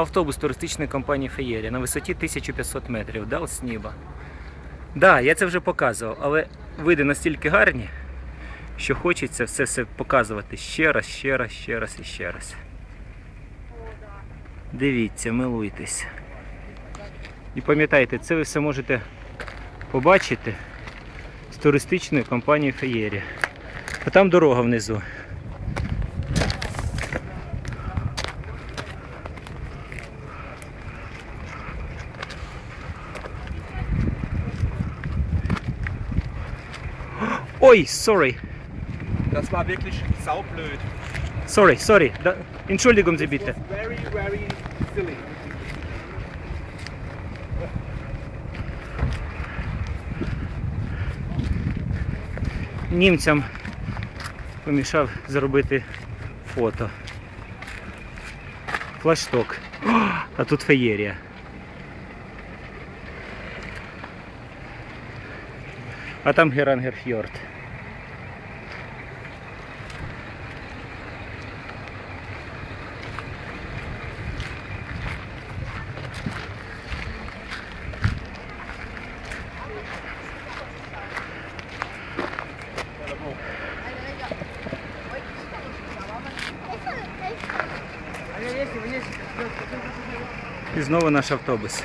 автобус туристичної компанії Феєрія на висоті 1500 метрів. Дал з неба. Да, я це вже показував, але види настільки гарні, що хочеться все все показувати ще раз, ще раз, ще раз і ще раз. Дивіться, милуйтесь. І пам'ятайте, це ви все можете побачити з туристичної компанії Феєрія. А там дорога внизу. Ой, sorry, Das war wirklich saublöd. sorry, sorry. Da, Entschuldigung Sie bitte. Very, very silly. Німцям помішав зробити фото. Флашток. О, а тут феєрія. А там Герангерфьорд. І знову наш автобус.